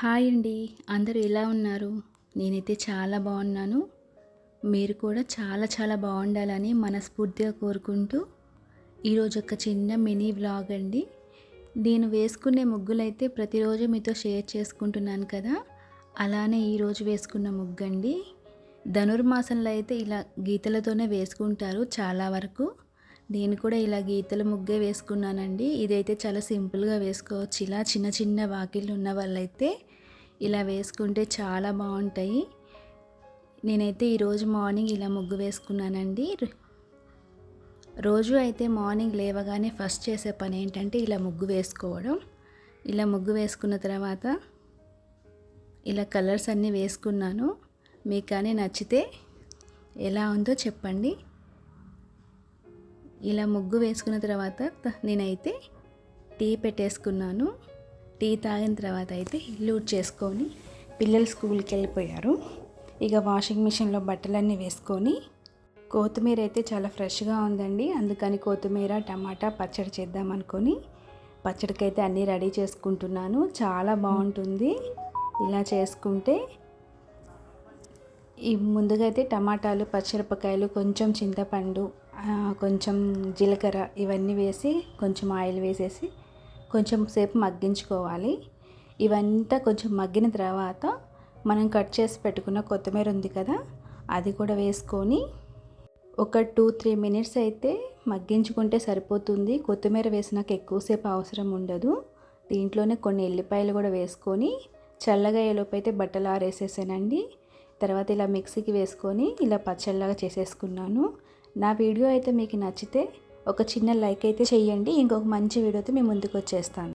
Hi అండి. అందరూ ఎలా ఉన్నారు? నేనైతే చాలా బాగున్నాను. మీరు కూడా చాలా చాలా బాగుండాలని మనస్ఫూర్తిగా కోరుకుంటూ ఈరోజు ఒక చిన్న మినీ వ్లాగ్ అండి. నేను వేసుకునే ముగ్గులైతే ప్రతిరోజు మీతో షేర్ చేసుకుంటున్నాను కదా. అలానే ఈరోజు వేసుకున్న ముగ్గు అండి ధనుర్మాసంలో అయితే ఇలా గీతలతోనే వేసుకుంటారు చాలా వరకు. నేను కూడా ఇలా గీతల ముగ్గే వేసుకున్నానండి. ఇదైతే చాలా సింపుల్గా వేసుకోవచ్చు. ఇలా చిన్న చిన్న వాకిళ్ళు ఉన్న వాళ్ళైతే ఇలా వేసుకుంటే చాలా బాగుంటాయి. నేనైతే ఈరోజు మార్నింగ్ ఇలా ముగ్గు వేసుకున్నానండి. రోజు అయితే మార్నింగ్ లేవగానే ఫస్ట్ చేసే పని ఏంటంటే ఇలా ముగ్గు వేసుకోవడం. ఇలా ముగ్గు వేసుకున్న తర్వాత ఇలా కలర్స్ అన్నీ వేసుకున్నాను. మీకు కానీ నచ్చితే ఎలా ఉందో చెప్పండి. ఇలా ముగ్గు వేసుకున్న తర్వాత నేనైతే టీ పెట్టేసుకున్నాను. టీ తాగిన తర్వాత అయితే ఇల్లు చేసుకొని పిల్లలు స్కూల్కి వెళ్ళిపోయారు. ఇక వాషింగ్ మిషన్లో బట్టలన్నీ వేసుకొని కొత్తిమీర అయితే చాలా ఫ్రెష్గా ఉందండి. అందుకని కొత్తిమీర టమాటా పచ్చడి చేద్దాం అనుకొని పచ్చడికైతే అన్నీ రెడీ చేసుకుంటున్నాను. చాలా బాగుంటుంది. ఇలా చేసుకుంటే ఈ ముందుగా అయితే టమాటాలు పచ్చిమిరపకాయలు కొంచెం చింతపండు కొంచెం జీలకర్ర ఇవన్నీ వేసి కొంచెం ఆయిల్ వేసేసి కొంచెం సేపు మగ్గించుకోవాలి. ఇవంతా కొంచెం మగ్గిన తర్వాత మనం కట్ చేసి పెట్టుకున్న కొత్తిమీర ఉంది కదా అది కూడా వేసుకొని ఒక టూ త్రీ మినిట్స్ అయితే మగ్గించుకుంటే సరిపోతుంది. కొత్తిమీర వేసినాక ఎక్కువసేపు అవసరం ఉండదు. దీంట్లోనే కొన్ని ఎల్లిపాయలు కూడా వేసుకొని చల్లగా ఏలోపు అయితే బట్టలు ఆరేసేసానండి. తర్వాత ఇలా మిక్సీకి వేసుకొని ఇలా పచ్చళ్ళగా చేసేసుకున్నాను. నా వీడియో అయితే మీకు నచ్చితే ఒక చిన్న లైక్ అయితే చేయండి. ఇంకొక మంచి వీడియోతో మీ ముందుకు వచ్చేస్తాను.